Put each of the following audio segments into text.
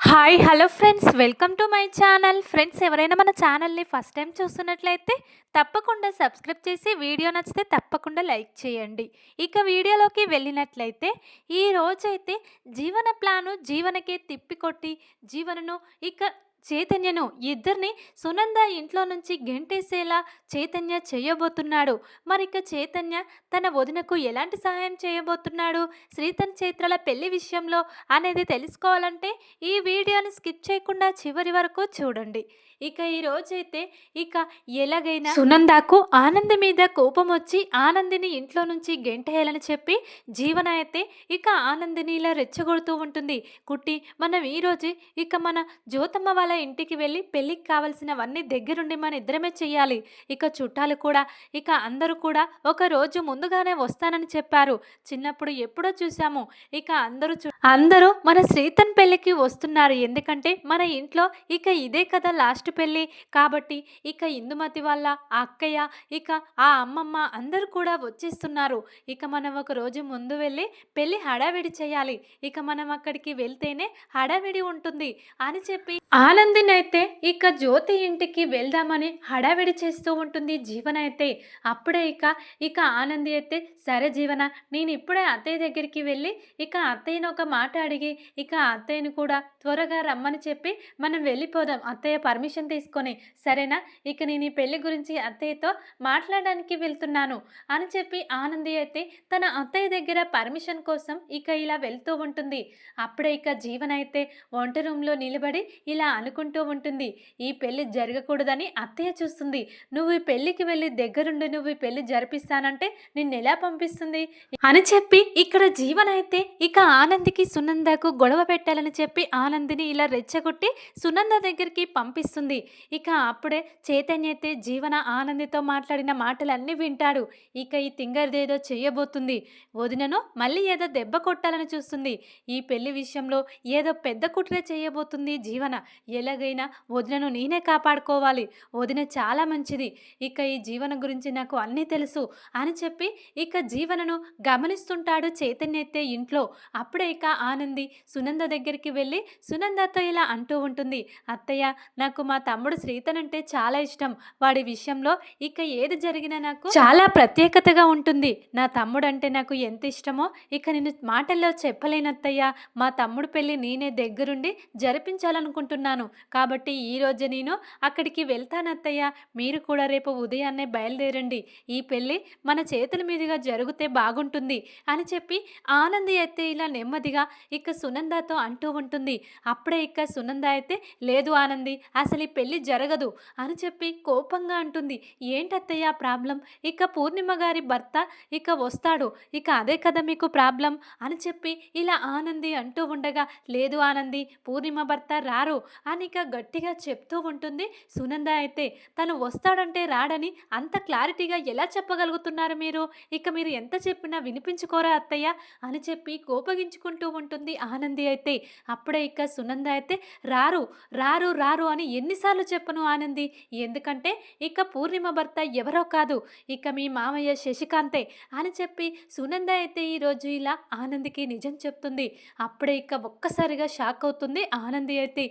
Hi hello friends. Welcome to my channel. Friends ఎవరైనా మన ఛానల్ని ఫస్ట్ టైం చూస్తున్నట్లయితే తప్పకుండా సబ్స్క్రైబ్ చేసి వీడియో నచ్చితే తప్పకుండా లైక్ చేయండి. ఇక వీడియోలోకి వెళ్ళినట్లయితే ఈ రోజైతే జీవన ప్లాను జీవనకే తిప్పికొట్టి జీవనను ఇక చైతన్యను ఇద్దరిని సునంద ఇంట్లో నుంచి గెంటేసేలా చైతన్య చేయబోతున్నాడు. మరిక చైతన్య తన వదినకు ఎలాంటి సహాయం చేయబోతున్నాడు? శ్రీతన్ చైత్రల పెళ్ళి విషయంలో అనేది తెలుసుకోవాలంటే ఈ వీడియోని స్కిప్ చేయకుండా చివరి వరకు చూడండి. ఇక ఈ రోజైతే ఇక ఎలాగైనా సునందాకు ఆనంది మీద కోపం వచ్చి ఆనందిని ఇంట్లో నుంచి గెంటేయాలని చెప్పి జీవన అయితే ఇక ఆనందిని ఇలా రెచ్చగొడుతూ ఉంటుంది. కుట్టి మనం ఈరోజు ఇక మన జ్యోతమ్మ వాళ్ళ ఇంటికి వెళ్ళి పెళ్ళికి కావాల్సినవన్నీ దగ్గరుండి మన ఇద్దరమే చెయ్యాలి. ఇక చుట్టాలు కూడా ఇక అందరూ కూడా ఒక రోజు ముందుగానే వస్తానని చెప్పారు. చిన్నప్పుడు ఎప్పుడో చూసాము ఇక అందరూ అందరూ మన శ్రీతన్ పెళ్ళికి వస్తున్నారు. ఎందుకంటే మన ఇంట్లో ఇక ఇదే కదా లాస్ట్ పెళ్ళి. కాబట్టి ఇక ఇందుమతి వాళ్ళ ఆ అక్కయ్య ఇక ఆ అమ్మమ్మ అందరూ కూడా వచ్చేస్తున్నారు. ఇక మనం ఒక రోజు ముందు వెళ్ళి పెళ్ళి హడావిడి చేయాలి ఇక మనం అక్కడికి వెళ్తేనే హడావిడి ఉంటుంది అని చెప్పి ఆనందిని అయితే ఇక జ్యోతి ఇంటికి వెళ్దామని హడావిడి చేస్తూ ఉంటుంది జీవన అయితే. అప్పుడే ఇక ఇక ఆనంది అయితే సరే జీవన నేను ఇప్పుడే అత్తయ్య దగ్గరికి వెళ్ళి ఇక అత్తయ్యను ఒక మాట అడిగి ఇక అత్తయ్యను కూడా త్వరగా రమ్మని చెప్పి మనం వెళ్ళిపోదాం అత్తయ్య పర్మిషన్ తీసుకొని. సరేనా? ఇక నేను ఈ పెళ్ళి గురించి అత్తయ్యతో మాట్లాడడానికి వెళ్తున్నాను అని చెప్పి ఆనంది అయితే తన అత్తయ్య దగ్గర పర్మిషన్ కోసం ఇక ఇలా వెళ్తూ ఉంటుంది. అప్పుడే ఇక జీవన అయితే వంట రూమ్లో నిలబడి ఇలా అనుకుంటూ ఉంటుంది. ఈ పెళ్ళి జరగకూడదని అత్తయ్య చూస్తుంది. నువ్వు ఈ పెళ్ళికి వెళ్ళి దగ్గరుండి నువ్వు ఈ పెళ్ళి జరిపిస్తానంటే నిన్ను ఎలా పంపిస్తుంది? అని చెప్పి ఇక్కడ జీవన అయితే ఇక ఆనందికి సునందకు గొడవ పెట్టాలని చెప్పి ఆనందిని ఇలా రెచ్చగొట్టి సునంద దగ్గరికి పంపిస్తుంది. ఇక అప్పుడే చైతన్య అయితే జీవన ఆనందితో మాట్లాడిన మాటలన్నీ వింటాడు. ఇక ఈ తింగర్దేదో చేయబోతుంది. వదినను మళ్ళీ ఏదో దెబ్బ కొట్టాలని చూస్తుంది. ఈ పెళ్ళి విషయంలో ఏదో పెద్ద కుట్రే చేయబోతుంది జీవన. ఎలాగైనా వదినను నేనే కాపాడుకోవాలి. వదిన చాలా మంచిది. ఇక ఈ జీవన గురించి నాకు అన్నీ తెలుసు అని చెప్పి ఇక జీవనను గమనిస్తుంటాడు చైతన్యతే ఇంట్లో. అప్పుడే ఇక ఆనంది సునంద దగ్గరికి వెళ్ళి సునందతో ఇలా అంటూ ఉంటుంది. అత్తయ్య నాకు మా తమ్ముడు శ్రీతన్ అంటే చాలా ఇష్టం. వాడి విషయంలో ఇక ఏది జరిగినా నాకు చాలా ప్రత్యేకతగా ఉంటుంది. నా తమ్ముడు అంటే నాకు ఎంత ఇష్టమో ఇక నేను మాటల్లో చెప్పలేనత్తయ్య. మా తమ్ముడు పెళ్ళి నేనే దగ్గరుండి జరిపించాలనుకుంటున్నాను. కాబట్టి ఈ రోజు నేను అక్కడికి వెళ్తానత్తయ్య మీరు కూడా రేపు ఉదయాన్నే బయలుదేరండి. ఈ పెళ్ళి మన చేతుల మీదుగా జరిగితే బాగుంటుంది అని చెప్పి ఆనంది అయితే ఇలా నెమ్మదిగా ఇక సునందతో అంటూ ఉంటుంది. అప్పుడే ఇక సునంద అయితే లేదు ఆనంది అసలు ఈ పెళ్ళి జరగదు అని చెప్పి కోపంగా అంటుంది. ఏంటత్తయ్య ప్రాబ్లం? ఇక పూర్ణిమ గారి భర్త ఇక వస్తాడు. ఇక అదే కదా మీకు ప్రాబ్లం అని చెప్పి ఇలా ఆనంది అంటూ ఉండగా లేదు ఆనంది పూర్ణిమ భర్త రారు అని ఇక గట్టిగా చెప్తూ ఉంటుంది. సునంద అయితే తను వస్తాడంటే రాడని అంత క్లారిటీగా ఎలా చెప్పగలుగుతున్నారు మీరు? ఇక మీరు ఎంత చెప్పినా వినిపించుకోరా అత్తయ్య? అని చెప్పి కోపగించుకుంటూ ఉంటుంది ఆనంది అయితే. అప్పుడే ఇక సునంద అయితే రారు రారు రారు అని ఎన్నిసార్లు చెప్పను ఆనంది. ఎందుకంటే ఇక పూర్ణిమ భర్త ఎవరో కాదు. ఇక మీ మామయ్య శశికాంతే అని చెప్పి సునంద అయితే ఈరోజు ఇలా ఆనందికి నిజం చెప్తుంది. అప్పుడే ఇక ఒక్కసారిగా షాక్ అవుతుంది ఆనంది అయితే.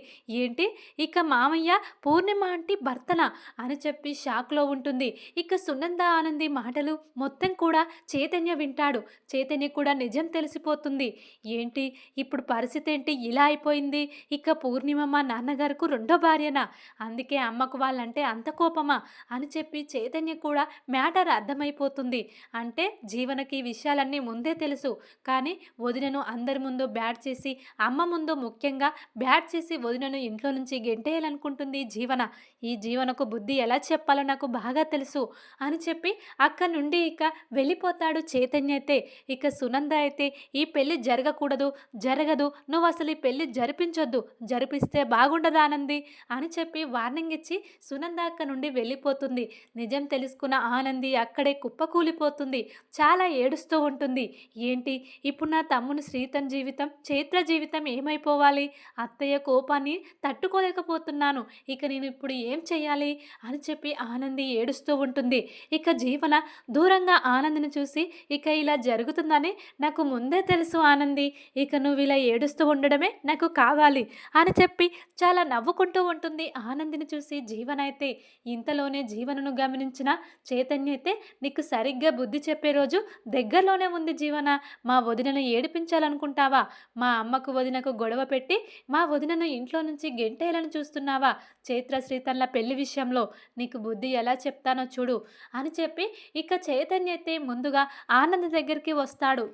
ఏంటి? ఇక మామయ్య పూర్ణిమ అంటే భర్తనా అని చెప్పి షాక్లో ఉంటుంది. ఇక సునంద ఆనంది మాటలు మొత్తం కూడా చైతన్య వింటాడు. చైతన్య కూడా నిజం తెలిసిపోతుంది. ఏంటి? ఇప్పుడు పరిస్థితి ఏంటి? ఇలా అయిపోయింది. ఇక పూర్ణిమ మా నాన్నగారికి రెండో భార్యనా? అందుకే అమ్మకు వాళ్ళంటే అంత కోపమా? అని చెప్పి చైతన్య కూడా మ్యాటర్ అర్థమైపోతుంది. అంటే జీవనకి విషయాలన్నీ ముందే తెలుసు. కానీ వదినను అందరి ముందు బ్యాట్ చేసి అమ్మ ముందు ముఖ్యంగా బ్యాట్ చేసి వదినను ఇంట్లో ఇంట్లో నుంచి గెంటేయాలనుకుంటుంది జీవన ఈ జీవనకు బుద్ధి ఎలా చెప్పాలో నాకు బాగా తెలుసు అని చెప్పి అక్కడి నుండి ఇక వెళ్ళిపోతాడు చైతన్య అయితే. ఇక సునంద అయితే ఈ పెళ్ళి జరగకూడదు జరగదు నువ్వు అసలు ఈ పెళ్ళి జరిపించొద్దు జరిపిస్తే బాగుండదు ఆనంది అని చెప్పి వార్నింగ్ ఇచ్చి సునంద అక్క నుండి వెళ్ళిపోతుంది. నిజం తెలుసుకున్న ఆనంది అక్కడే కుప్పకూలిపోతుంది. చాలా ఏడుస్తూ ఉంటుంది. ఏంటి ఇప్పుడు నా తమ్ముని శ్రీతన్ జీవితం చైత్ర జీవితం ఏమైపోవాలి? అత్తయ్య కోపాన్ని తట్టుకోలేకపోతున్నాను. ఇక నేను ఇప్పుడు ఏం చేయాలి అని చెప్పి ఆనంది ఏడుస్తూ ఉంటుంది. ఇక జీవన దూరంగా ఆనందిని చూసి ఇక ఇలా జరుగుతుందని నాకు ముందే తెలుసు ఆనంది. ఇక నువ్వు ఇలా ఏడుస్తూ ఉండడమే నాకు కావాలి అని చెప్పి చాలా నవ్వుకుంటూ ఉంటుంది ఆనందిని చూసి జీవన అయితే. ఇంతలోనే జీవనను గమనించిన చైతన్య అయితే నీకు సరిగ్గా బుద్ధి చెప్పే రోజు దగ్గరలోనే ఉంది జీవన. మా వదినను ఏడిపించాలనుకుంటావా? మా అమ్మకు వదినకు గొడవ పెట్టి మా వదినను ఇంట్లో నుంచి గెంటేయాలని చూస్తున్నావా? చైత్ర శ్రీతన్ల పెళ్ళి విషయంలో నీకు బుద్ధి ఎలా చెప్తానో చూడు అని చెప్పి ఇక చైతన్య అయితే ముందుగా ఆనంద్ దగ్గరికి వస్తాడు.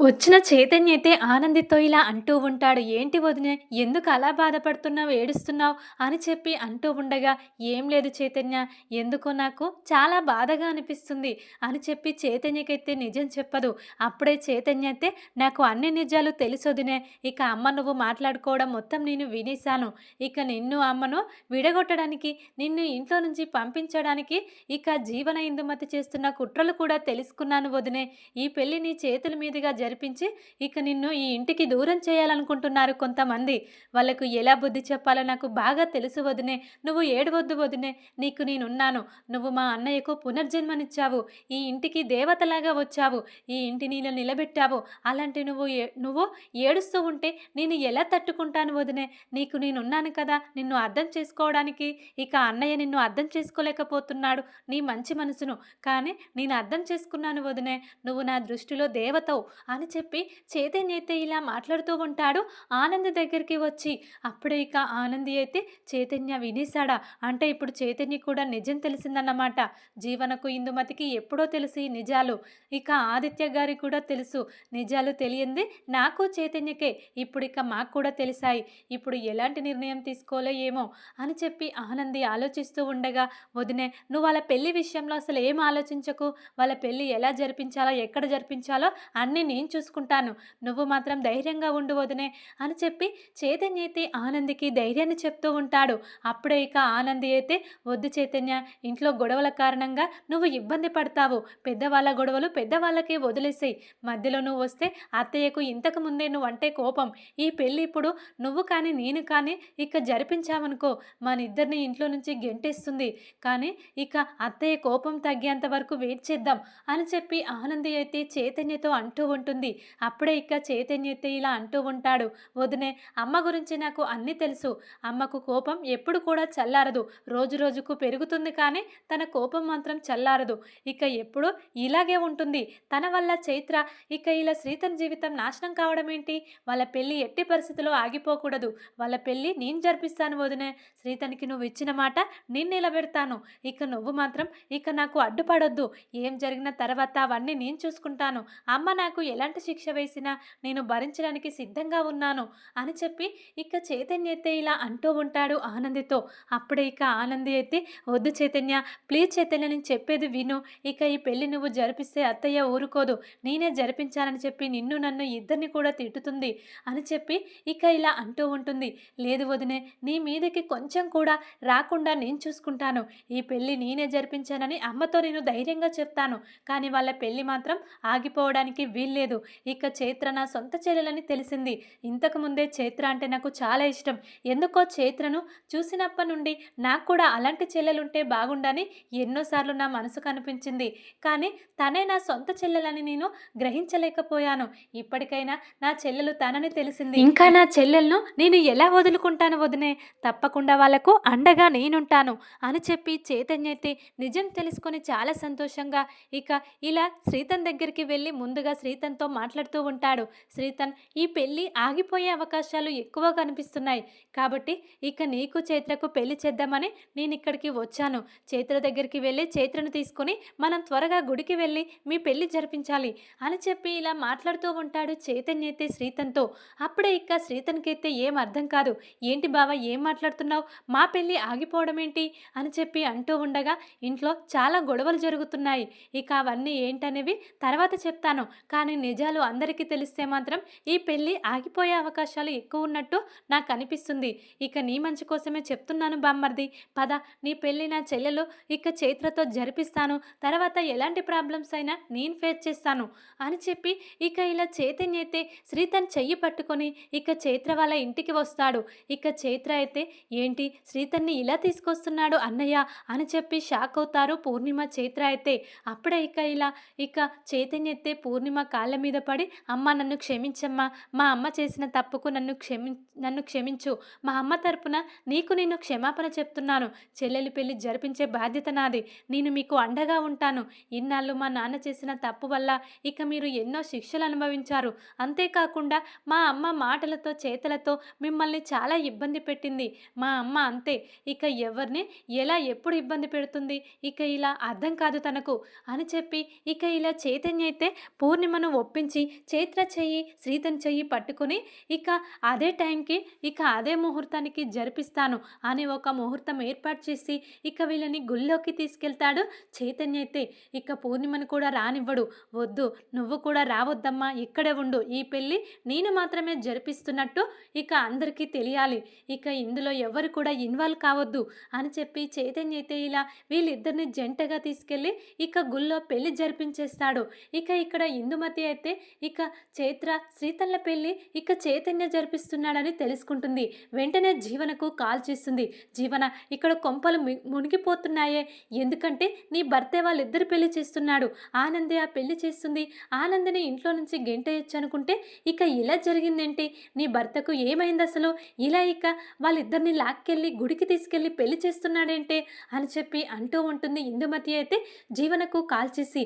వచ్చిన చైతన్య అయితే ఆనందితో ఇలా అంటూ ఉంటాడు. ఏంటి వదినే ఎందుకు అలా బాధపడుతున్నావు ఏడుస్తున్నావు? అని చెప్పి అంటూ ఉండగా ఏం లేదు చైతన్య ఎందుకో నాకు చాలా బాధగా అనిపిస్తుంది అని చెప్పి చైతన్యకైతే నిజం చెప్పదు. అప్పుడే చైతన్య అయితే నాకు అన్ని నిజాలు తెలుసొదినే ఇక అమ్మ నువ్వు మాట్లాడుకోవడం మొత్తం నేను వినేశాను. ఇక నిన్ను అమ్మను విడగొట్టడానికి నిన్ను ఇంట్లో నుంచి పంపించడానికి ఇక జీవన ఇందుమతి చేస్తున్న కుట్రలు కూడా తెలుసుకున్నాను వదినే. ఈ పెళ్ళి నీ చేతుల మీదుగా జరిపించి ఇక నిన్ను ఈ ఇంటికి దూరం చేయాలనుకుంటున్నారు కొంతమంది. వాళ్ళకు ఎలా బుద్ధి చెప్పాలో నాకు బాగా తెలుసు వదినే. నువ్వు ఏడవద్దు వదినే. నీకు నేనున్నాను. నువ్వు మా అన్నయ్యకు పునర్జన్మనిచ్చావు. ఈ ఇంటికి దేవతలాగా వచ్చావు. ఈ ఇంటి నీళ్ళు నిలబెట్టావు. అలాంటి నువ్వు నువ్వు ఏడుస్తూ ఉంటే నేను ఎలా తట్టుకుంటాను వదినే? నీకు నేనున్నాను కదా. నిన్ను అర్థం చేసుకోవడానికి ఇక అన్నయ్య నిన్ను అర్థం చేసుకోలేకపోతున్నాడు. నీ మంచి మనసును. కానీ నేను అర్థం చేసుకున్నాను వదినే. నువ్వు నా దృష్టిలో దేవతవు. అని చెప్పి చైతన్య అయితే ఇలా మాట్లాడుతూ ఉంటాడు. ఆనంద్ దగ్గరికి వచ్చి అప్పుడే ఇక ఆనంది అయితే చైతన్య వినేశాడా? అంటే ఇప్పుడు చైతన్య కూడా నిజం తెలిసిందన్నమాట. జీవనకు ఇందుమతికి ఎప్పుడో తెలిసి నిజాలు. ఇక ఆదిత్య గారికి కూడా తెలుసు. నిజాలు తెలియంది నాకు చైతన్యకే. ఇప్పుడు ఇక మాకు కూడా తెలిసాయి. ఇప్పుడు ఎలాంటి నిర్ణయం తీసుకోలే ఏమో అని చెప్పి ఆనంది ఆలోచిస్తూ ఉండగా వదినే నువ్వు వాళ్ళ పెళ్ళి విషయంలో అసలు ఏం ఆలోచించకు? వాళ్ళ పెళ్ళి ఎలా జరిపించాలో ఎక్కడ జరిపించాలో అన్నీ నేను నేను చూసుకుంటాను. నువ్వు మాత్రం ధైర్యంగా ఉండు వదినే అని చెప్పి చైతన్య అయితే ఆనందికి ధైర్యాన్ని చెప్తూ ఉంటాడు. అప్పుడే ఇక ఆనంది అయితే వద్దు చైతన్య ఇంట్లో గొడవల కారణంగా నువ్వు ఇబ్బంది పడతావు. పెద్దవాళ్ళ గొడవలు పెద్దవాళ్ళకే వదిలేసాయి. మధ్యలో నువ్వు వస్తే అత్తయ్యకు ఇంతకు ముందే నువ్వు అంటే కోపం. ఈ పెళ్ళి ఇప్పుడు నువ్వు కానీ నేను కానీ ఇక జరిపించావనుకో మన ఇద్దరిని ఇంట్లో నుంచి గెంటేస్తుంది. కానీ ఇక అత్తయ్య కోపం తగ్గేంత వరకు వెయిట్ చేద్దాం అని చెప్పి ఆనంది అయితే చైతన్యతో అంటూ ఉంటుంది ఉంటుంది. అప్పుడే ఇక చైతన్య ఇలా అంటూ ఉంటాడు. వదినే అమ్మ గురించి నాకు అన్నీ తెలుసు. అమ్మకు కోపం ఎప్పుడు కూడా చల్లారదు. రోజు రోజుకు పెరుగుతుంది కానీ తన కోపం మాత్రం చల్లారదు. ఇక ఎప్పుడు ఇలాగే ఉంటుంది. తన వల్ల చైత్ర ఇక ఇలా శ్రీతన్ జీవితం నాశనం కావడం ఏంటి? వాళ్ళ పెళ్ళి ఎట్టి పరిస్థితిలో ఆగిపోకూడదు. వాళ్ళ పెళ్ళి నేను జరిపిస్తాను వదినే. శ్రీతనికి నువ్వు ఇచ్చిన మాట నేను నిలబెడతాను. ఇక నువ్వు మాత్రం ఇక నాకు అడ్డుపడొద్దు. ఏం జరిగిన తర్వాత అవన్నీ నేను చూసుకుంటాను. అమ్మ నాకు ఎలా ఎలాంటి శిక్ష వేసినా నేను భరించడానికి సిద్ధంగా ఉన్నాను అని చెప్పి ఇక చైతన్య అయితే ఇలా అంటూ ఉంటాడు ఆనందితో. అప్పుడే ఇక ఆనంది అయితే వద్దు చైతన్య ప్లీజ్ చైతన్య నేను చెప్పేది విను. ఇక ఈ పెళ్ళి నువ్వు జరిపిస్తే అత్తయ్య ఊరుకోదు. నేనే జరిపించాలని చెప్పి నిన్ను నన్ను ఇద్దరిని కూడా తిట్టుతుంది అని చెప్పి ఇక ఇలా అంటూ ఉంటుంది. లేదు వదినే నీ మీదకి కొంచెం కూడా రాకుండా నేను చూసుకుంటాను. ఈ పెళ్ళి నేనే జరిపించానని అమ్మతో నేను ధైర్యంగా చెప్తాను. కానీ వాళ్ళ పెళ్ళి మాత్రం ఆగిపోవడానికి వీల్లేదు. లేదు. ఇక చైత్ర నా సొంత చెల్లెలని తెలిసింది. ఇంతకుముందే చైత్ర అంటే నాకు చాలా ఇష్టం. ఎందుకో చైత్రను చూసినప్పటి నుండి నాకు కూడా అలాంటి చెల్లెలుంటే బాగుండని ఎన్నోసార్లు నా మనసు కనిపించింది. కానీ తనే నా సొంత చెల్లెలని నేను గ్రహించలేకపోయాను. ఇప్పటికైనా నా చెల్లెలు తనని తెలిసింది. ఇంకా నా చెల్లెలను నేను ఎలా వదులుకుంటాను వదినే? తప్పకుండా వాళ్ళకు అండగా నేనుంటాను అని చెప్పి చైతన్య అయితే నిజం తెలుసుకొని చాలా సంతోషంగా ఇక ఇలా శ్రీతన్ దగ్గరికి వెళ్ళి ముందుగా శ్రీతన్ శ్రీతన్తో మాట్లాడుతూ ఉంటాడు. శ్రీతన్ ఈ పెళ్ళి ఆగిపోయే అవకాశాలు ఎక్కువ కనిపిస్తున్నాయి. కాబట్టి ఇక నీకు చైత్రకు పెళ్ళి చేద్దామని నేను ఇక్కడికి వచ్చాను. చైత్ర దగ్గరికి వెళ్ళి చైత్రను తీసుకుని మనం త్వరగా గుడికి వెళ్ళి మీ పెళ్ళి జరిపించాలి అని చెప్పి ఇలా మాట్లాడుతూ ఉంటాడు చైతన్య అయితే శ్రీతన్తో. అప్పుడే ఇక శ్రీతన్కి అయితే ఏం అర్థం కాదు. ఏంటి బావ ఏం మాట్లాడుతున్నావు? మా పెళ్ళి ఆగిపోవడం ఏంటి? అని చెప్పి అంటూ ఉండగా ఇంట్లో చాలా గొడవలు జరుగుతున్నాయి. ఇక అవన్నీ ఏంటనేవి తర్వాత చెప్తాను. కానీ నిజాలు అందరికీ తెలిస్తే మాత్రం ఈ పెళ్ళి ఆగిపోయే అవకాశాలు ఎక్కువ ఉన్నట్టు నాకు అనిపిస్తుంది. ఇక నీ మంచి కోసమే చెప్తున్నాను బామ్మర్ది. పద నీ పెళ్ళి నా చెల్లెలు ఇక చైత్రతో జరిపిస్తాను. తర్వాత ఎలాంటి ప్రాబ్లమ్స్ అయినా నేను ఫేస్ చేస్తాను అని చెప్పి ఇక ఇలా చైతన్య అయితే శ్రీతన్ చెయ్యి పట్టుకొని ఇక చైత్ర వాళ్ళ ఇంటికి వస్తాడు. ఇక చైత్ర అయితే ఏంటి శ్రీతన్ని ఇలా తీసుకొస్తున్నాడు అన్నయ్య? అని చెప్పి షాక్ అవుతారు పూర్ణిమ చైత్ర అయితే. అప్పుడే ఇక ఇలా ఇక చైతన్య అయితే పూర్ణిమ కాళ్ళ మీద పడి అమ్మ నన్ను క్షమించమ్మా. మా అమ్మ చేసిన తప్పుకు నన్ను క్షమి నన్ను క్షమించు. మా అమ్మ తరపున నీకు నేను క్షమాపణ చెప్తున్నాను. చెల్లెలి పెళ్ళి జరిపించే బాధ్యత నాది. నేను మీకు అండగా ఉంటాను. ఇన్నాళ్ళు మా నాన్న చేసిన తప్పు వల్ల ఇక మీరు ఎన్నో శిక్షలు అనుభవించారు. అంతేకాకుండా మా అమ్మ మాటలతో చేతలతో మిమ్మల్ని చాలా ఇబ్బంది పెట్టింది. మా అమ్మ అంతే. ఇక ఎవరిని ఎలా ఎప్పుడు ఇబ్బంది పెడుతుంది? ఇక ఇలా అర్థం కాదు తనకు అని చెప్పి ఇక ఇలా చైతన్య అయితే పూర్ణిమను ఒప్పించి చైత్ర చెయ్యి శ్రీతన్ చెయ్యి పట్టుకుని ఇక అదే టైంకి ఇక అదే ముహూర్తానికి జరిపిస్తాను అని ఒక ముహూర్తం ఏర్పాటు చేసి ఇక వీళ్ళని గుళ్ళోకి తీసుకెళ్తాడు చైతన్య అయితే. ఇక పూర్ణిమను కూడా రానివ్వడు. వద్దు నువ్వు కూడా రావద్దమ్మా ఇక్కడే ఉండు. ఈ పెళ్ళి నేను మాత్రమే జరిపిస్తున్నట్టు ఇక అందరికీ తెలియాలి. ఇక ఇందులో ఎవరు కూడా ఇన్వాల్వ్ కావద్దు అని చెప్పి చైతన్య అయితే ఇలా వీళ్ళిద్దరిని జంటగా తీసుకెళ్ళి ఇక గుళ్ళో పెళ్ళి జరిపించేస్తాడు. ఇక ఇక్కడ ఇందుమతి అయితే ఇక చైత్ర శ్రీతల్ల పెళ్ళి ఇక చైతన్య జరిపిస్తున్నాడని తెలుసుకుంటుంది. వెంటనే జీవనకు కాల్ చేస్తుంది. జీవన ఇక్కడ కొంపలు మునిగిపోతున్నాయే. ఎందుకంటే నీ భర్తే వాళ్ళిద్దరు పెళ్ళి చేస్తున్నాడు. ఆనందే ఆ పెళ్ళి చేస్తుంది. ఆనందిని ఇంట్లో నుంచి గెంటేయచ్చు అనుకుంటే ఇక ఇలా జరిగిందేంటి? నీ భర్తకు ఏమైంది అసలు? ఇలా ఇక వాళ్ళిద్దరిని లాక్కెళ్ళి గుడికి తీసుకెళ్ళి పెళ్ళి చేస్తున్నాడేంటే? అని చెప్పి అంటూ ఉంటుంది. ఇందుమతి అయితే జీవనకు కాల్ చేసి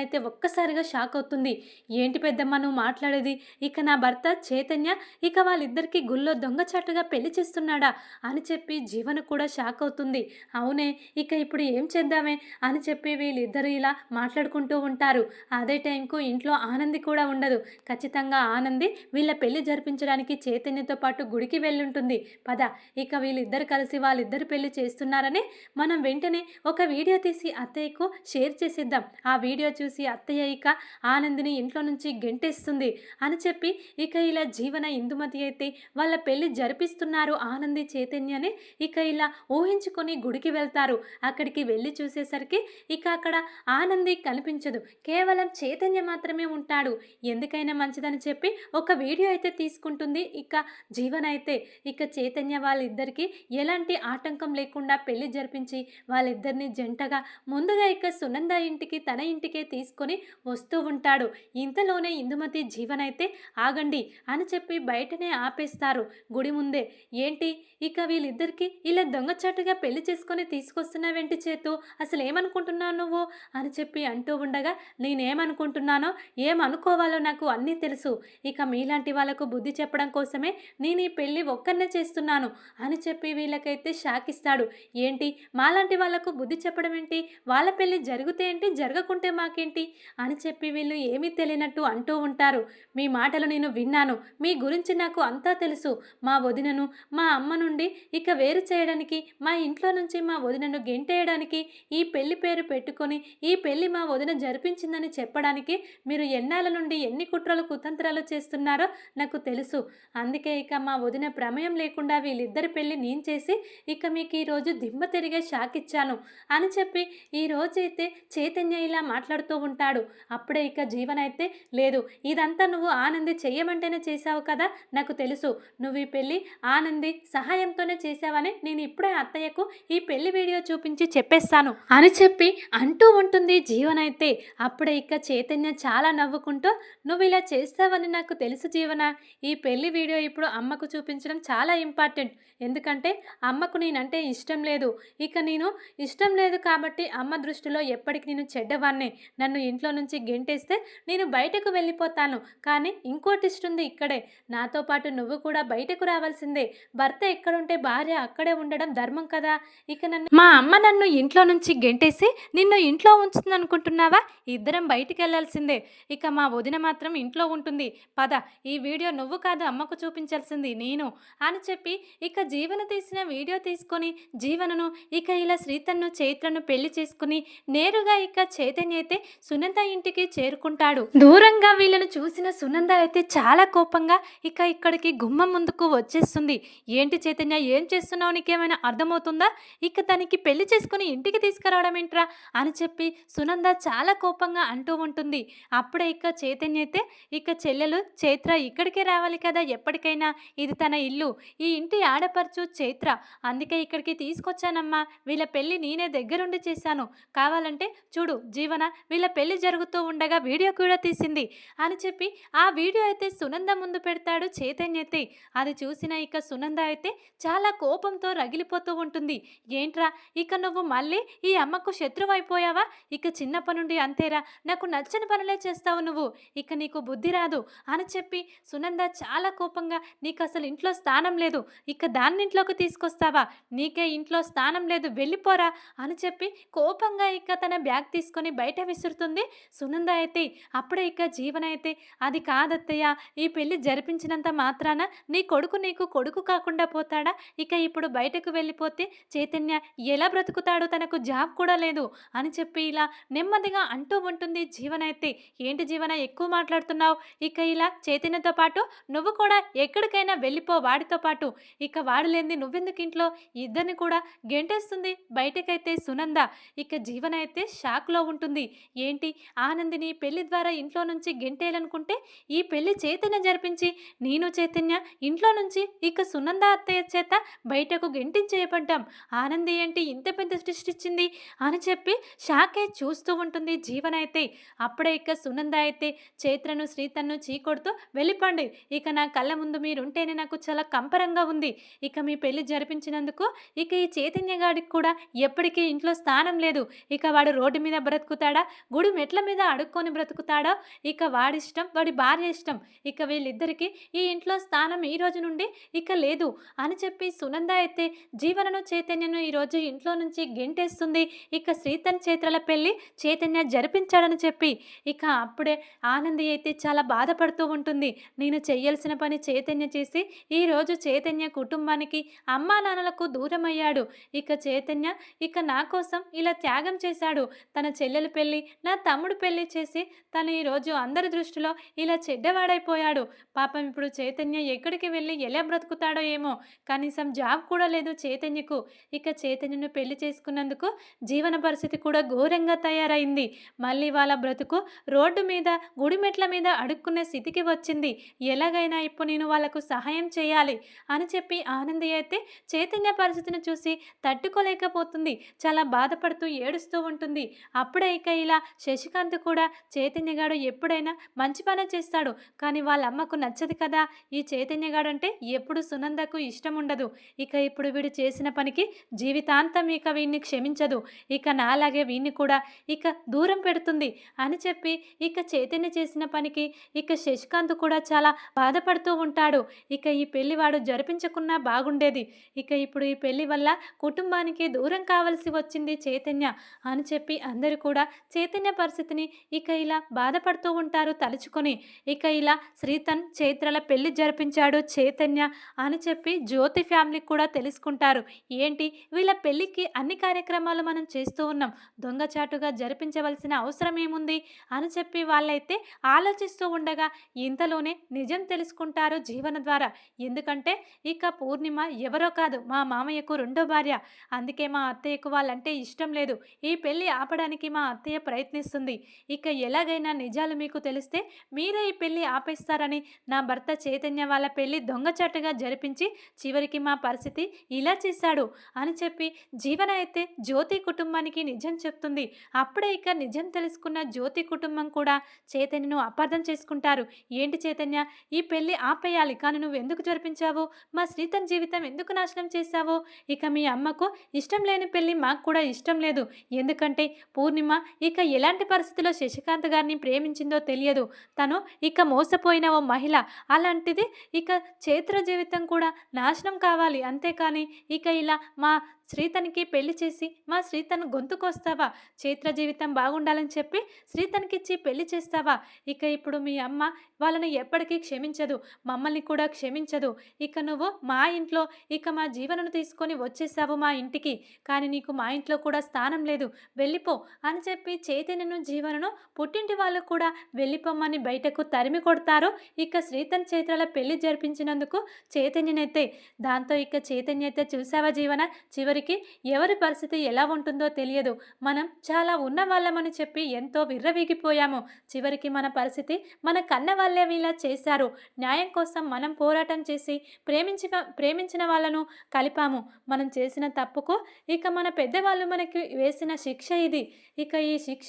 అయితే ఒక్కసారిగా షాక్ అవుతుంది. ఏంటి పెద్దమ్మ నువ్వు మాట్లాడేది? ఇక నా భర్త చైతన్య ఇక వాళ్ళిద్దరికీ గుళ్ళో దొంగచాటుగా పెళ్ళి చేస్తున్నాడా? అని చెప్పి జీవన కూడా షాక్ అవుతుంది. అవునే ఇక ఇప్పుడు ఏం చేద్దామే? అని చెప్పి వీళ్ళిద్దరు ఇలా మాట్లాడుకుంటూ ఉంటారు. అదే టైంకు ఇంట్లో ఆనంది కూడా ఉండదు. ఖచ్చితంగా ఆనంది వీళ్ళ పెళ్ళి జరిపించడానికి చైతన్యతో పాటు గుడికి వెళ్ళుంటుంది. పద ఇక వీళ్ళిద్దరు కలిసి వాళ్ళిద్దరు పెళ్ళి చేస్తున్నారని మనం వెంటనే ఒక వీడియో తీసి అత్తయ్యకు షేర్ చేసేద్దాం. ఆ వీడియో చూసి అత్తయ్య ఇక ఆనందిని ఇంట్లో నుంచి గెంటేస్తుంది అని చెప్పి ఇక ఇలా జీవన ఇందుమతి అయితే వాళ్ళ పెళ్ళి జరిపిస్తున్నారు ఆనంది చైతన్యనే ఇక ఇలా ఊహించుకొని గుడికి వెళ్తారు. అక్కడికి వెళ్ళి చూసేసరికి ఇక అక్కడ ఆనంది కనిపించదు. కేవలం చైతన్య మాత్రమే ఉంటాడు. ఎందుకైనా మంచిదని చెప్పి ఒక వీడియో అయితే తీసుకుంటుంది. ఇక జీవన అయితే ఇక చైతన్య వాళ్ళిద్దరికీ ఎలాంటి ఆటంకం లేకుండా పెళ్ళి జరిపించి వాళ్ళిద్దరిని జంటగా ముందుగా ఇక సునంద ఇంటికి తన ఇంటికే తీసుకొని వస్తూ ఉంటాడు. ఇంతలోనే ఇందుమతి జీవనైతే ఆగండి అని చెప్పి బయటనే ఆపేస్తారు గుడి ముందే. ఏంటి? ఇక వీళ్ళిద్దరికి ఇలా దొంగచాటుగా పెళ్ళి చేసుకొని తీసుకొస్తున్నావేంటి చేతు? అసలు ఏమనుకుంటున్నావు నువ్వు? అని చెప్పి అంటూ ఉండగా నేనేమనుకుంటున్నానో ఏమనుకోవాలో నాకు అన్నీ తెలుసు. ఇక మీలాంటి వాళ్ళకు బుద్ధి చెప్పడం కోసమే నేను ఈ పెళ్ళి ఒక్కరినే చేస్తున్నాను అని చెప్పి వీళ్ళకైతే షాక్ ఇస్తాడు ఏంటి? మాలాంటి వాళ్ళకు బుద్ధి చెప్పడం ఏంటి? వాళ్ళ పెళ్ళి జరిగితే ఏంటి? జరగకుంటే మాకేంటి? అని చెప్పి వీళ్ళు ఏమీ తెలియనట్టు అంటూ ఉంటారు. మీ మాటలు నేను విన్నాను. మీ గురించి నాకు అంతా తెలుసు. మా వదినను మా అమ్మ నుండి ఇక వేరు చేయడానికి మా ఇంట్లో నుంచి మా వదినను గెంటేయడానికి ఈ పెళ్ళి పేరు పెట్టుకొని ఈ పెళ్ళి మా వదిన జరిపించిందని చెప్పడానికి మీరు ఎన్నాళ్ళ నుండి ఎన్ని కుట్రలు కుతంత్రాలు చేస్తున్నారో నాకు తెలుసు. అందుకే ఇక మా వదిన ప్రమేయం లేకుండా వీళ్ళిద్దరి పెళ్ళి నేను చేసి ఇక మీకు ఈరోజు దిమ్మ తిరిగే షాక్ ఇచ్చాను అని చెప్పి ఈ రోజైతే చైతన్య ఇలా మాట్లాడుతూ ఉంటాడు. అప్పుడే ఇక జీవన అయితే లేదు. ఇదంతా నువ్వు ఆనంది చెయ్యమంటేనే చేశావు కదా? నాకు తెలుసు. నువ్వు ఈ పెళ్ళి ఆనంది సహాయంతోనే చేశావని నేను ఇప్పుడే అత్తయ్యకు ఈ పెళ్ళి వీడియో చూపించి చెప్పేస్తాను అని చెప్పి అంటూ ఉంటుంది జీవన అయితే. అప్పుడే ఇక చైతన్య చాలా నవ్వుకుంటూ నువ్వు ఇలా చేస్తావని నాకు తెలుసు జీవన? ఈ పెళ్ళి వీడియో ఇప్పుడు అమ్మకు చూపించడం చాలా ఇంపార్టెంట్. ఎందుకంటే అమ్మకు నేనంటే ఇష్టం లేదు. ఇక నేను ఇష్టం లేదు కాబట్టి అమ్మ దృష్టిలో ఎప్పటికి నేను చెడ్డవాన్నే నన్ను ఇంట్లో నుంచి గెంటేస్తే నేను నేను బయటకు వెళ్ళిపోతాను. కానీ ఇంకోటి ఉంది ఇక్కడే. నాతో పాటు నువ్వు కూడా బయటకు రావాల్సిందే. భర్త ఎక్కడుంటే భార్య అక్కడే ఉండడం ధర్మం కదా? ఇక నన్ను మా అమ్మ నన్ను ఇంట్లో నుంచి గెంటేసి నిన్ను ఇంట్లో ఉంచుతుంది అనుకుంటున్నావా ఇద్దరం బయటికి వెళ్ళాల్సిందే. ఇక మా వదిన మాత్రం ఇంట్లో ఉంటుంది. పద ఈ వీడియో నువ్వు కాదు అమ్మకు చూపించాల్సింది నేను అని చెప్పి ఇక జీవన తీసిన వీడియో తీసుకొని జీవనను ఇక ఇలా శ్రీతన్ను చైత్రను పెళ్ళి చేసుకుని నేరుగా ఇక చైతన్య అయితే సునంద ఇంటికి చేరుకుంటాడు. దూరంగా వీళ్ళను చూసిన సునంద అయితే చాలా కోపంగా ఇక ఇక్కడికి గుమ్మం ముందుకు వచ్చేస్తుంది. ఏంటి చైతన్య ఏం చేస్తున్నావు? నీకేమైనా అర్థమవుతుందా? ఇక తనకి పెళ్ళి చేసుకుని ఇంటికి తీసుకురావడం ఏంట్రా? అని చెప్పి సునంద చాలా కోపంగా అంటూ ఉంటుంది. అప్పుడే ఇక చైతన్య అయితే ఇక చెల్లెలు చైత్ర ఇక్కడికే రావాలి కదా ఎప్పటికైనా ఇది తన ఇల్లు. ఈ ఇంటి ఆడపరచు చైత్ర అందుకే ఇక్కడికి తీసుకొచ్చానమ్మా. వీళ్ళ పెళ్ళి నేనే దగ్గరుండి చేశాను. కావాలంటే చూడు జీవన వీళ్ళ పెళ్ళి జరుగుతూ ఉండగా వీడియో కూడా తీసింది అని చెప్పి ఆ వీడియో అయితే సునంద ముందు పెడతాడు చైతన్య అయితే. అది చూసిన ఇక సునంద అయితే చాలా కోపంతో రగిలిపోతూ ఉంటుంది. ఏంట్రా ఇక నువ్వు మళ్ళీ ఈ అమ్మకు శత్రువు అయిపోయావా ఇక చిన్నప్పటి నుండి అంతేరా నాకు నచ్చని పనులే చేస్తావు నువ్వు. ఇక నీకు బుద్ధి రాదు అని చెప్పి సునంద చాలా కోపంగా నీకు అసలు ఇంట్లో స్థానం లేదు ఇక దాన్ని ఇంట్లోకి తీసుకొస్తావా? నీకే ఇంట్లో స్థానం లేదు వెళ్ళిపోరా అని చెప్పి కోపంగా ఇక తన బ్యాగ్ తీసుకొని బయట విసురుతుంది సునంద అయితే. అప్పుడే ఇక జీవన అయితే అది కాదత్తయ్య. ఈ పెళ్ళి జరిపించినంత మాత్రాన నీ కొడుకు నీకు కొడుకు కాకుండా పోతాడా? ఇక ఇప్పుడు బయటకు వెళ్ళిపోతే చైతన్య ఎలా బ్రతుకుతాడో తనకు జాబ్ కూడా లేదు అని చెప్పి ఇలా నెమ్మదిగా అంటూ ఉంటుంది జీవన అయితే ఏంటి జీవన ఎక్కువ మాట్లాడుతున్నావు? ఇక ఇలా చైతన్యతో పాటు నువ్వు కూడా ఎక్కడికైనా వెళ్ళిపో వాడితో పాటు. ఇక వాడు లేనిది నువ్వెందుకు ఇంట్లో? ఇద్దరిని కూడా గెంటేస్తుంది బయటకైతే సునంద. ఇక జీవన అయితే షాక్లో ఉంటుంది. ఏంటి? ఆనందిని పెళ్ళి ద్వారా ఇంట్లో నుంచి గెంటేయాలనుకుంటే ఈ పెళ్ళి చైతన్య జరిపించి నేను చైతన్య ఇంట్లో నుంచి ఇక సునంద అత్తయ్య చేత బయటకు గెంటించేయబడ్డాం ఆనంది ఏంటి ఇంత పెద్ద సృష్టించింది అని చెప్పి షాకే చూస్తూ ఉంటుంది జీవన అయితే. అప్పుడే ఇక సునంద అయితే చైత్రను శ్రీతన్ను చీకొడుతూ వెళ్ళిపండి ఇక నా కళ్ళ ముందు మీరుంటేనే నాకు చాలా కంపరంగా ఉంది. ఇక మీ పెళ్ళి జరిపించినందుకు ఇక ఈ చైతన్య గాడికి కూడా ఎప్పటికీ ఇంట్లో స్థానం లేదు. ఇక వాడు రోడ్డు మీద బ్రతుకుతాడా? గుడి మెట్ల మీద అడుక్కొని బ్రతుకుతాడా? ఇక వాడిష్టం వాడి భార్య ఇష్టం. ఇక వీళ్ళిద్దరికీ ఈ ఇంట్లో స్థానం ఈ రోజు నుండి ఇక లేదు అని చెప్పి సునంద అయితే జీవనను చైతన్యను ఈరోజు ఇంట్లో నుంచి గెంటేస్తుంది. ఇక శ్రీతన్ చేతుల పెళ్ళి చైతన్య జరిపించాడని చెప్పి ఇక అప్పుడే ఆనంది అయితే చాలా బాధపడుతూ ఉంటుంది. నేను చేయాల్సిన పని చైతన్య చేసి ఈరోజు చైతన్య కుటుంబానికి అమ్మా నాన్నలకు దూరం అయ్యాడు ఇక చైతన్య ఇక నా కోసం ఇలా త్యాగం చేశాడు. తన చెల్లెలు పెళ్ళి నా తమ్ముడు పెళ్ళి చేసి తను ఈరోజు అందరి దృష్టిలో ఇలా చెడ్డవాడైపోయాడు. పాపం ఇప్పుడు చైతన్య ఎక్కడికి వెళ్ళి ఎలా బ్రతుకుతాడో ఏమో. కనీసం జాబ్ కూడా లేదు చైతన్యకు. ఇక చైతన్యను పెళ్ళి చేసుకున్నందుకు జీవన పరిస్థితి కూడా ఘోరంగా తయారైంది. మళ్ళీ వాళ్ళ బ్రతుకు రోడ్డు మీద గుడిమెట్ల మీద అడుక్కునే స్థితికి వచ్చింది. ఎలాగైనా ఇప్పుడు నేను వాళ్ళకు సహాయం చేయాలి అని చెప్పి ఆనంది అయితే చైతన్య పరిస్థితిని చూసి తట్టుకోలేకపోతుంది. చాలా బాధపడుతూ ఏడుస్తూ ఉంటుంది. అప్పుడే ఇక ఇలా శశికాంత్ కూడా చైతన్య చైతన్యగాడు ఎప్పుడైనా మంచి పని చేస్తాడు. కానీ వాళ్ళ అమ్మకు నచ్చదు కదా. ఈ చైతన్యగాడు అంటే ఎప్పుడు సునందకు ఇష్టం ఉండదు ఇక ఇప్పుడు వీడు చేసిన పనికి జీవితాంతం ఇక వీడిని క్షమించదు. ఇక నాలాగే వీడిని కూడా ఇక దూరం పెడుతుంది అని చెప్పి ఇక చైతన్య చేసిన పనికి ఇక శశికాంత్ కూడా చాలా బాధపడుతూ ఉంటాడు. ఇక ఈ పెళ్ళి వాడు జరిపించకున్నా బాగుండేది. ఇక ఇప్పుడు ఈ పెళ్ళి వల్ల కుటుంబానికి దూరం కావలసి వచ్చింది చైతన్య అని చెప్పి అందరూ కూడా చైతన్య పరిస్థితిని ఇక ఇలా బాధపడుతూ ఉంటారు. తలుచుకొని ఇక ఇలా శ్రీతన్ చైత్రల పెళ్ళి జరిపించాడు చైతన్య అని చెప్పి జ్యోతి ఫ్యామిలీకి కూడా తెలుసుకుంటారు. ఏంటి? వీళ్ళ పెళ్ళికి అన్ని కార్యక్రమాలు మనం చేస్తూ ఉన్నాం. దొంగచాటుగా జరిపించవలసిన అవసరం ఏముంది? అని చెప్పి వాళ్ళైతే ఆలోచిస్తూ ఉండగా ఇంతలోనే నిజం తెలుసుకుంటారు జీవన ద్వారా. ఎందుకంటే ఇక పూర్ణిమ ఎవరో కాదు మా మామయ్యకు రెండో భార్య. అందుకే మా అత్తయ్యకు వాళ్ళంటే ఇష్టం లేదు. ఈ పెళ్ళి ఆపడానికి మా అత్తయ్య ప్రయత్నిస్తుంది. ఇక ఎలాగైనా నిజాలు మీకు తెలిస్తే మీరే ఈ పెళ్ళి ఆపేస్తారని నా భర్త చైతన్య వాళ్ళ పెళ్ళి దొంగచాటుగా జరిపించి చివరికి మా పరిస్థితి ఇలా చేశాడు అని చెప్పి జీవన అయితే జ్యోతి కుటుంబానికి నిజం చెప్తుంది. అప్పుడే ఇక నిజం తెలుసుకున్న జ్యోతి కుటుంబం కూడా చైతన్యను అపార్థం చేసుకుంటారు. ఏంటి చైతన్య? ఈ పెళ్ళి ఆపేయాలి కానీ నువ్వు ఎందుకు జరిపించావు? మా శ్రీతన్ జీవితం ఎందుకు నాశనం చేశావు? ఇక మీ అమ్మకు ఇష్టం లేని పెళ్ళి మాకు కూడా ఇష్టం లేదు. ఎందుకంటే పూర్ణిమ ఇక ఎలాంటి పరిస్థితిలో శశికాంత్ గారిని ప్రేమించిందో తెలియదు. తను ఇక మోసపోయిన ఓ మహిళ. అలాంటిది ఇక చైత్ర జీవితం కూడా నాశనం కావాలి. అంతేకాని ఇక ఇలా మా శ్రీతనికి పెళ్ళి చేసి మా శ్రీతను గొంతుకొస్తావా? చైత్ర జీవితం బాగుండాలని చెప్పి శ్రీతనికిచ్చి పెళ్ళి చేస్తావా? ఇక ఇప్పుడు మీ అమ్మ వాళ్ళని ఎప్పటికీ క్షమించదు. మమ్మల్ని కూడా క్షమించదు. ఇక నువ్వు మా ఇంట్లో ఇక మా జీవనను తీసుకొని వచ్చేసావు మా ఇంటికి. కానీ నీకు మా ఇంట్లో కూడా స్థానం లేదు. వెళ్ళిపో అని చెప్పి చైతన్యను జీవనను పుట్టింటి వాళ్ళు కూడా వెళ్ళిపోమ్మని బయటకు తరిమి కొడతారు. ఇక శ్రీతన్ చైత్రల పెళ్ళి జరిపించినందుకు చైతన్యనైతే దాంతో ఇక చైతన్య అయితే చూసావా జీవన? చివరి చివరికి ఎవరి పరిస్థితి ఎలా ఉంటుందో తెలియదు. మనం చాలా ఉన్న వాళ్ళమని చెప్పి ఎంతో విర్రవీగిపోయాము. చివరికి మన పరిస్థితి మన కన్న వాళ్ళే ఇలా చేశారు. న్యాయం కోసం మనం పోరాటం చేసి ప్రేమించి ప్రేమించిన వాళ్ళను కలిపాము. మనం చేసిన తప్పుకు ఇక మన పెద్దవాళ్ళు మనకి వేసిన శిక్ష ఇది. ఇక ఈ శిక్ష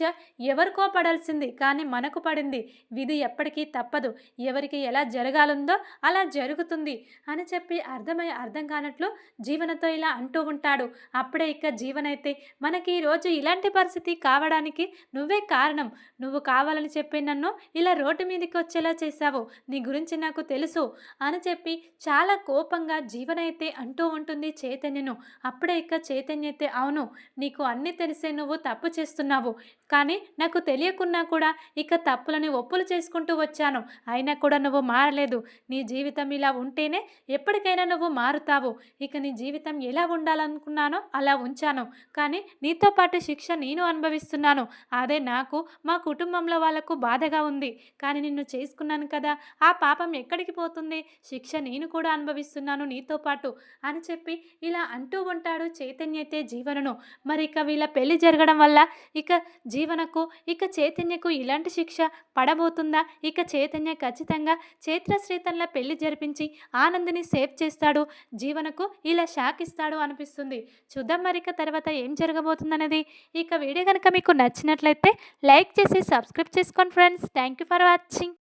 ఎవరికో పడాల్సింది కానీ మనకు పడింది. విధి ఎప్పటికీ తప్పదు. ఎవరికి ఎలా జరగాలుందో అలా జరుగుతుంది అని చెప్పి అర్థమై అర్థం కానట్లు జీవనతో ఇలా అంటూ ఉంటాడు. అప్పుడే ఇక జీవనైతే మనకి ఈరోజు ఇలాంటి పరిస్థితి కావడానికి నువ్వే కారణం. నువ్వు కావాలని చెప్పి నన్ను ఇలా రోడ్డు మీదకి వచ్చేలా చేశావు. నీ గురించి నాకు తెలుసు అని చెప్పి చాలా కోపంగా జీవనైతే అంటూ ఉంటుంది చైతన్యను. అప్పుడే ఇక చైతన్య అయితే అవును నీకు అన్నీ తెలిసే నువ్వు తప్పు చేస్తున్నావు. కానీ నాకు తెలియకున్నా కూడా ఇక తప్పులని ఒప్పులు చేసుకుంటూ వచ్చాను. అయినా కూడా నువ్వు మారలేదు. నీ జీవితం ఇలా ఉంటేనే ఎప్పటికైనా నువ్వు మారుతావు. ఇక నీ జీవితం ఎలా ఉండాలనుకున్నానో అలా ఉంచాను. కానీ నీతో పాటు శిక్ష నేను అనుభవిస్తున్నాను. అదే నాకు మా కుటుంబంలో వాళ్ళకు బాధగా ఉంది. కానీ నిన్ను చేసుకున్నాను కదా ఆ పాపం ఎక్కడికి పోతుంది? శిక్ష నేను కూడా అనుభవిస్తున్నాను నీతో పాటు అని చెప్పి ఇలా అంటూ ఉంటాడు చైతన్య అయితే జీవనను మరి ఇక వీళ్ళ పెళ్ళి జరగడం వల్ల ఇక జీవనకు ఇక చైతన్యకు ఇలాంటి శిక్ష పడబోతుందా? ఇక చైతన్య ఖచ్చితంగా చైత్ర శ్రీతన్ల పెళ్ళి జరిపించి ఆనందిని సేవ్ చేస్తాడు. జీవనకు ఇలా షాక్ ఇస్తాడు అనిపిస్తుంది. చూద్దాం మరిక తర్వాత ఏం జరగబోతుందనేది. ఇక వీడియో కనుక మీకు నచ్చినట్లయితే లైక్ చేసి సబ్స్క్రైబ్ చేసుకోండి friends. Thank you for watching.